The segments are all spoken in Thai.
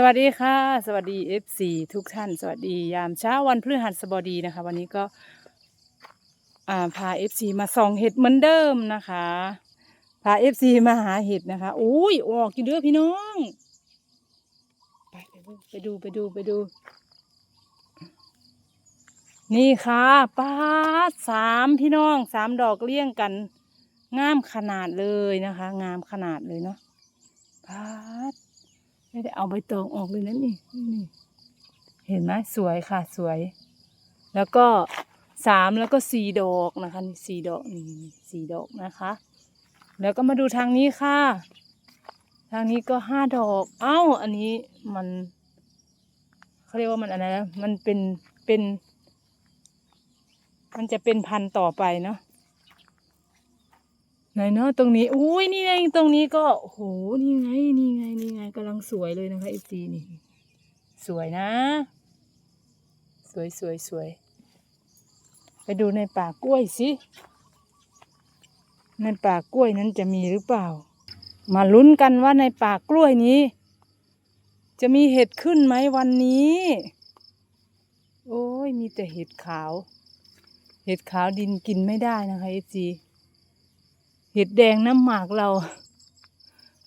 สวัสดีค่ะ สวัสดี FC ทุกท่าน สวัสดียามเช้าวันพฤหัสบดีนะคะ วันนี้ก็พา FC มาส่องเห็ดเหมือนเดิมนะคะ พา FC มาหาเห็ดนะคะอุ้ยออกอยู่เด้อพี่น้องไปไปดูไปดูไปดู นี่ค่ะป้าดสามพี่น้องสามดอกเลี้ยงกันงามขนาดเลยนะคะ งามขนาดเลยเนาะป้าด ไม่ได้เอาใบตองออกเลยนะนี่นี่ เห็นไหมสวยค่ะสวย แล้วก็สามแล้วก็สี่ดอกนะคะนี่สี่ดอกนี่สี่ดอกนะคะ แล้วก็มาดูทางนี้ค่ะ ทางนี้ก็ห้าดอก เอ้า อันนี้มันเขาเรียกว่ามันอะไรนะมันเป็นเป็น มันจะเป็นพันต่อไปเนาะ ไหนเนาะตรงนี้อุ้ยนี่ไงตรงนี้ก็โหนี่ไงนี่ไงนี่ไงกำลังสวยเลยนะคะไอจีนี่ สวยนะ สวยสวยสวยไปดูในป่ากล้วยสิในป่ากล้วยนั้นจะมีหรือเปล่า มาลุ้นกันว่าในป่ากล้วยนี้ จะมีเห็ดขึ้นไหมวันนี้ โอ้ยมีแต่เห็ดขาว เห็ดขาวดินกินไม่ได้นะคะไอจี ห็ดแดงน้ำหมากเรา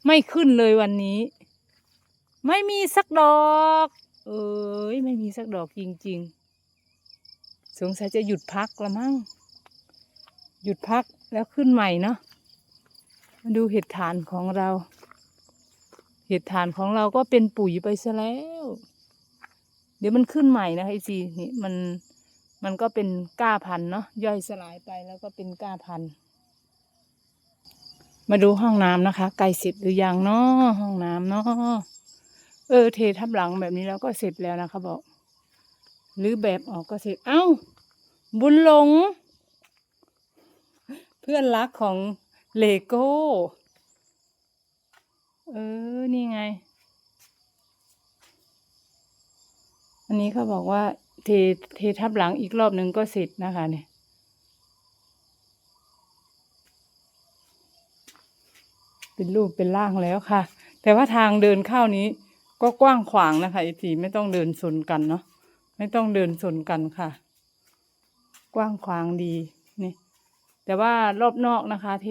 ไม่ขึ้นเลยวันนี้ ไม่มีสักดอก เอ้ยไม่มีสักดอกจริง ๆ สงสัยจะหยุดพักละมั้งหยุดพักแล้วขึ้นใหม่เนาะมาดูเห็ดฐานของเรา เห็ดฐานของเราก็เป็นปุ๋ยไปซะแล้ว เดี๋ยวมันขึ้นใหม่นะไอซีนี่มันมันก็เป็นก้าพันเนาะย่อยสลายไปแล้วก็เป็นก้าพันธุ์ มาดูห้องน้ำนะคะไกลเสร็จหรือยังเนาะห้องน้ำเนาะเออเททับหลังแบบนี้แล้วก็เสร็จแล้วนะคะบอก หรือแบบออกก็เสร็จ เอ้า บุญหลง เพื่อนรักของเลโก้ เออ นี่ไง อันนี้เขาบอกว่า เทเททับหลังอีกรอบหนึ่งก็เสร็จนะคะเนี่ย เป็นรูปเป็นร่างแล้วค่ะ แต่ว่าทางเดินเข้านี้ก็กว้างขวางนะคะไอทีไม่ต้องเดินสนกันเนาะไม่ต้องเดินสนกันค่ะ กว้างขวางดีนี่แต่ว่ารอบนอกนะคะ เท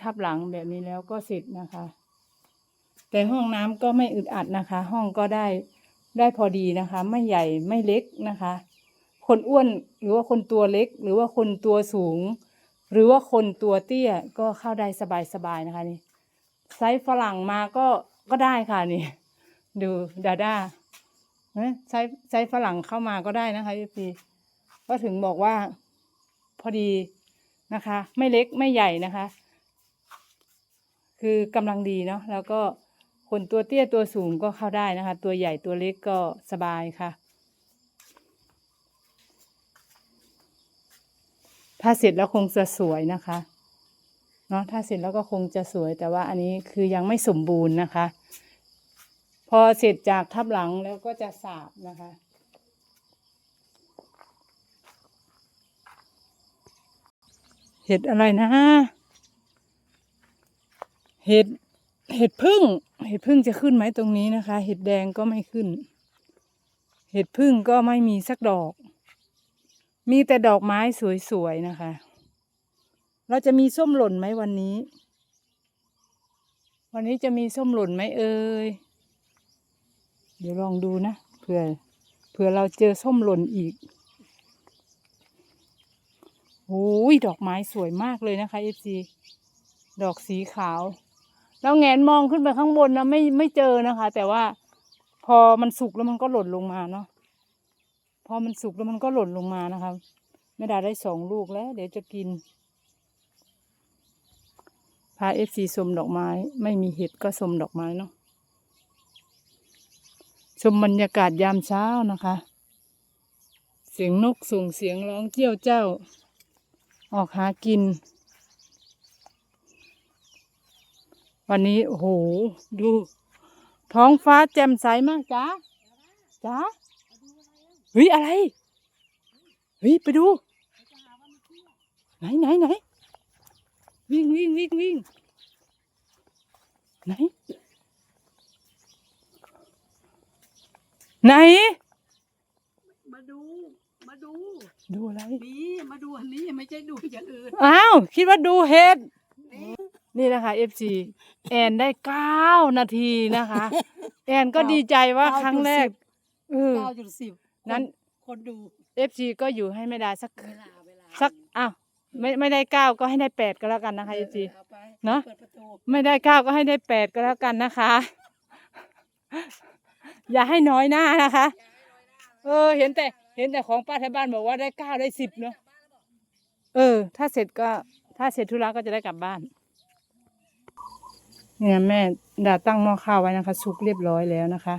ทับหลังแบบนี้แล้วก็เสร็จนะคะ แต่ห้องน้ำก็ไม่อึดอัดนะคะ ห้องก็ได้ได้พอดีนะคะ ไม่ใหญ่ไม่เล็กนะคะ คนอ้วนหรือว่าคนตัวเล็ก หรือว่าคนตัวสูง หรือว่าคนตัวเตี้ยก็เข้าได้สบายๆนะคะนี่ ไซส์ฝรั่งมาก็ก็ได้ค่ะนี่ ดูดาด้าเฮ้ยไซส์ไซส์ฝรั่งเข้ามาก็ได้นะคะพี่ก็ถึงบอกว่าพอดีนะคะ ไม่เล็กไม่ใหญ่นะคะ คือกำลังดีเนาะแล้วก็คนตัวเตี้ยตัวสูงก็เข้าได้นะคะ ตัวใหญ่ตัวเล็กก็สบายค่ะถ้าเสร็จแล้วคงจะสวยนะคะ เนาะถ้าเสร็จแล้วก็คงจะสวยแต่ว่าอันนี้คือยังไม่สมบูรณ์นะคะ พอเสร็จจากทับหลังแล้วก็จะสาบนะคะเห็ดอะไรนะเห็ดเห็ดพึ่ง เห็ดพึ่งจะขึ้นไหมตรงนี้นะคะ เห็ดแดงก็ไม่ขึ้น เห็ดพึ่งก็ไม่มีสักดอก มีแต่ดอกไม้สวยๆนะคะ เราจะมีส้มหล่นไหมวันนี้ วันนี้จะมีส้มหล่นไหมเอ่ยเดี๋ยวลองดูนะเผื่อเผื่อเราเจอส้มหล่นอีกโอ้ยดอกไม้สวยมากเลยนะคะเอฟซีดอกสีขาว แล้วแงนมองขึ้นไปข้างบนนะไม่ไม่เจอนะคะ แต่ว่าพอมันสุกแล้วมันก็หล่นลงมาเนาะพอมันสุกแล้วมันก็หล่นลงมานะคะไม่ได้ได้สองลูกแล้ว เดี๋ยวจะกิน พาเอฟซีชมดอกไม้ ไม่มีเห็ดก็ชมดอกไม้เนาะชมบรรยากาศยามเช้านะคะ เสียงนกส่งเสียงร้องเจี้ยวเจ้า ออกหากิน วันนี้โอ้โหดู ท้องฟ้าแจ่มใสมากจ้าจ้าเฮ้ยอะไรเฮ้ยไปดู ไหนไหนไหน วิ่งวิ่งวิ่งวิ่งไหน ไหน มาดู มาดู ดูอะไร นี่มาดูอันนี้ไม่ใช่ดูอย่างอื่น อ้าว คิดว่าดูเห็ด นี่นี่นะคะ FC แอนได้เก้านาทีนะคะ แอนก็ดีใจว่าครั้งแรกเออเก้าจุดสิบนั้นคนดู FC ก็อยู่ให้ไม่ได้สักเวลาเวลาสักอ้าว ไม่ไม่ได้เก้าก็ให้ได้แปดก็แล้วกันนะคะเอ FC อเอาไปเนอะเปิดประตูไม่ได้เก้าก็ให้ได้แปดก็แล้วกันนะคะ อย่าให้น้อยหน้านะคะ เออ เห็นแต่ เห็นแต่ของป้าแถวบ้านบอกว่าได้เก้าได้สิบเนาะ เออ ถ้าเสร็จก็ ถ้าเสร็จธุระก็จะได้กลับบ้าน เนี่ยแม่ดาตั้งหม้อข้าวไว้นะคะสุกเรียบร้อยแล้วนะคะ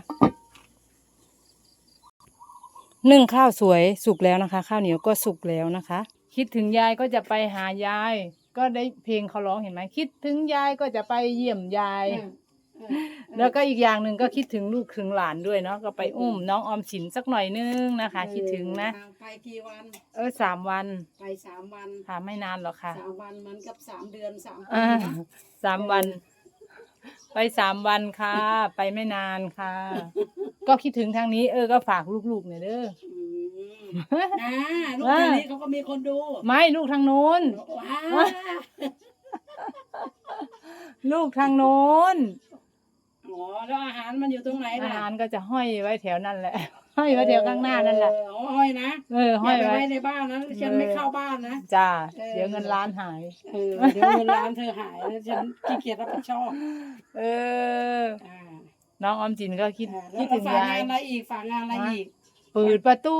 นึ่งข้าวสวยสุกแล้วนะคะ ข้าวเหนียวก็สุกแล้วนะคะ คิดถึงยายก็จะไปหายาย ก็ได้เพลงเขาร้องเห็นไหมคิดถึงยายก็จะไปเยี่ยมยายเออเออแล้วก็อีกอย่างหนึ่งก็คิดถึงลูกถึงหลานด้วยเนาะก็ไปอุ้มน้องออมสินสักหน่อยนึงนะคะ คิดถึงนะเออไปกี่วันเออสามวันไปสามวันค่ะไม่นานหรอกค่ะสามวันเหมันกับสามเดือนสามปีอ่านะสามวัน ไปสามวันค่ะ ไปไม่นานค่ะ ก็คิดถึงทางนี้ เออก็ฝากลูกๆเนี่ยเด้ออืม นะลูกว่าคนนี้เขาก็มีคนดูไม่ลูกทางโน้น ว้าลูกทางโน้นอ๋อแล้วอาหารมันอยู่ตรงไหนอาล่ะหารก็จะห้อยไว้แถวนั่นแหละ ห้อยไว้แถวข้างหน้านั่นแหละเออห้อยนะเอออห้อยย่าไปไว้ไว้ในบ้านนะฉันไม่เข้าบ้านนะ จ้าเออ เดี๋ยวเงินล้านหาย เออเดี๋ยวเงินร้านเธอหายแล้วฉันขี้เกียจรับผิดชอบเออ อ่าน้องออมจินก็คิดอ่าแล้คิวดก็ถึงฝากยางายนอะไรอีกฝากงานอะไรอีก เปิดประตู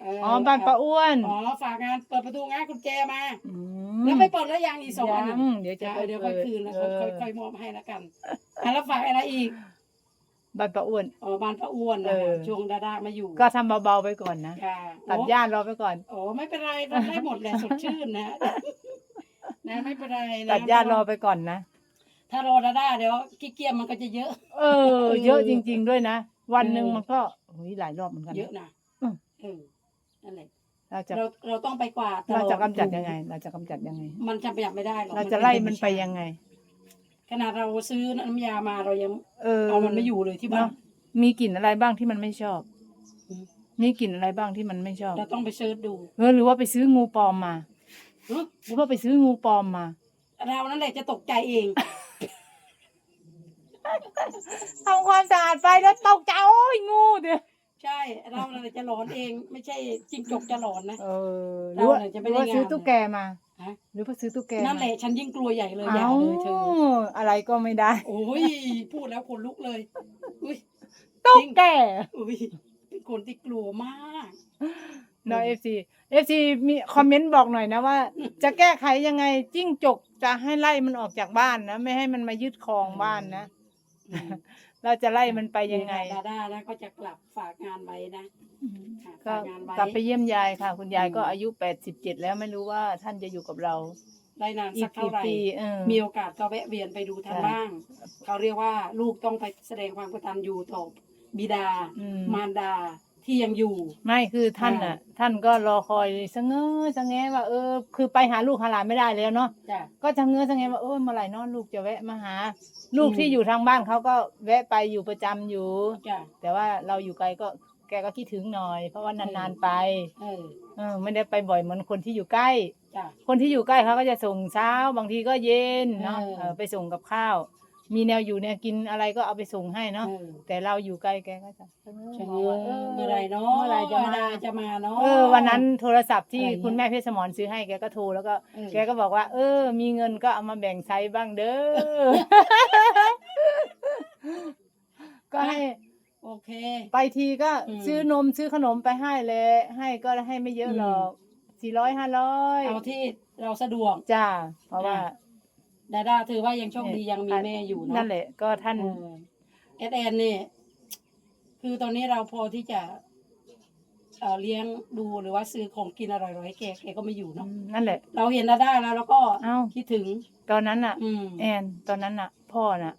เอออ๋อบ้านป้าอ้วนอ๋อฝากงานเปิดประตูง้างกุญแจมา มแล้วไม่เปิดแล้วยังอีกสองอันยัน่ะงเดี๋ยวจะเออเดี๋ยวค่อยคืนแล้วเอค่อยอค่อยๆมอบให้แล้วกันอะแล้วฝากอะไรอีกบ้านป้าอ้วน อ๋อบ้านป้าอ้วนนะเออ ช่วงดาดามาอยู่ก็ทำเบาๆไปก่อนนะค่ะตัดโอ้หญ้ารอไปก่อน โอ้ไม่เป็นไรทำได้หมดแหละสดชื่นนะ นะไม่เป็นไรนะตัดหญ้ารอไปก่อนนะถ้ารอดาด้าเดี๋ยวขี้เกียจมันก็จะเยอะ เออ เยอะจริง ๆ ด้วยนะวันหนึ่งเออมันก็ โอ้ยหลายรอบเหมือนกัน เยอะนะอืม เออนั่นแหละเราจะเราเราต้องไปกวาดตลอเราจะกำจัดยังไง เราจะกำจัดยังไง มันจะประหยัดไม่ได้หรอกเราจะไล่มันไปยังไง ขนาดเราซื้อน้ำยามาเรายังเออ เอามันไม่อยู่เลยที่บ้าเนาะนมีกลิ่นอะไรบ้างที่มันไม่ชอบ อืม มีกลิ่นอะไรบ้างที่มันไม่ชอบเราต้องไปเสิร์ชดูเออหรือว่าไปซื้องูปลอมมา หึหรือว่าไปซื้องูปลอมมา เรานั่นแหละจะตกใจเอง ทำความสะอาดไปแล้วตกใจโอ้ยงูเด้อ ใช่เรานั่นแหละจะหลอนเอง ไม่ใช่จิ้งจกจะหลอนนะ เออหรือว่าเราเนี่ยจะหไม่รือได้ว่าซื้องานตุ๊กแกมาฮะหรือว่าซื้อตุ๊กแกนั่นแหมาละฉันยิ่งกลัวใหญ่เลยอย่าเอ้าเลยเธออะไรก็ไม่ได้ โอ้ยพูดแล้วขนลุกเลยอุ้ย ตุ๊กแกอุ้ยเป็นคนที่กลัวมาก เนาะเอฟซีเอฟซีมีคอมเมนต์บอกหน่อยนะว่า จะแก้ไขยังไงจิ้งจกจะให้ไล่มันออกจากบ้านนะ ไม่ให้มันมายึดครองบ้านนะ อืม เราจะไล่มันไปยังไง ดาด้านะก็จะกลับฝากงานไว้นะค่ะก็ฝากงานไว้กลับไปเยี่ยมยายค่ะ คุณยายก็อืมอายุแปดสิบเจ็ดแล้วไม่รู้ว่าท่านจะอยู่กับเรา ได้นานอีสักกเท่ากี่ไหร่ ปีเออ มีโอกาสก็แวะเวียนไปดูท่านค่ะบ้าง เขาเรียกว่าลูกต้องไปแสดงความกตัญญูต่อบิดา อืม มารดา ที่ยังอยู่ ไม่คือท่านอ่าน่ะ ท่านก็รอคอยสะเง้อสะแงะว่า เออ คือไปหาลูกหาหลานไม่ได้แล้วเนาะจ้ะ ก็จะเงื้อสะแงะว่าเออเมื่อไหร่เนอนลูกจะแวะมาหา ลูกอืม ที่อยู่ทางบ้านเขาก็แวะไปอยู่ประจำอยู่ จ้ะ แต่ว่าเราอยู่ไกลก็แกก็คิดถึงหน่อย เพราะว่านานๆไปเออ เออไม่ได้ไปบ่อยเหมือนคนที่อยู่ใกล้ จ้ะ คนที่อยู่ใกล้เขาก็จะส่งเช้า บางทีก็เย็นเนาะเออ เออไปส่งกับข้าว มีแนวอยู่แนวกินอะไรก็เอาไปส่งให้เนาะเออแต่เราอยู่ไกลแกก็จะชะมเง้องอว่าเมื่อไหรเนาะเมื่อไหรจะมาดาจะมาเนาะเออวันนั้นโทรศัพท์ที่อะไรเงี้ยคุณแม่เพชรสมรซื้อให้แกก็โทรแล้วก็เออแกก็บอกว่า เออ มีเงินก็เอามาแบ่งใช้บ้างเด้อก็ให้โอเค ไปทีก็อืมซื้อนมซื้อขนมไปให้เลยให้ก็ให้ไม่เยอะหรอกสี่ร้อยห้าร้อยเอาที่เราสะดวกจ้าเพราะว่าอะ ดาดาถือว่ายังโชคดียังมีแม่อยู่เนาะนั่นแหละก็ท่านเออเอสแอนนี่คือตอนนี้เราพอที่จะเอ่อเลี้ยงดูหรือว่าซื้อของกินอร่อยๆให้แกแกก็ไม่อยู่เนาะนั่นแหละ เราเห็นดาด้าแล้วเราก็เอ้าคิดถึง ตอนนั้นน่ะ อืมแอนตอนนั้นน่ะ พ่อน่ะ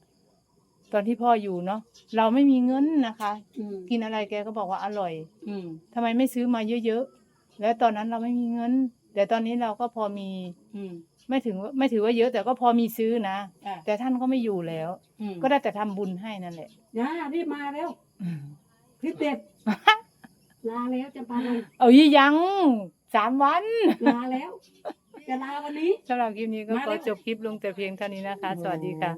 ตอนที่พ่ออยู่เนาะเราไม่มีเงินนะคะ อืมกินอะไรแกก็บอกว่าอร่อยอืมทำไมไม่ซื้อมาเยอะๆแล้วตอนนั้นเราไม่มีเงิน แต่ตอนนี้เราก็พอมี อืม ไม่ถึงว่าไม่ถือว่าเยอะแต่ก็พอมีซื้อนะจ้ะแต่ท่านก็ไม่อยู่แล้ว อืมก็ได้แต่ทำบุญให้นั่นแหละ ย่ารีบมาแล้วพี่เป็ดลาแล้วจะไปเลยเอายี่ยังสามวันลาแล้ว จะลาวันนี้ สำหรับคลิปนี้ก็มาขแล้อวจบคลิปลงแต่เพียงเท่านี้นะคะ สวัสดีค่ะ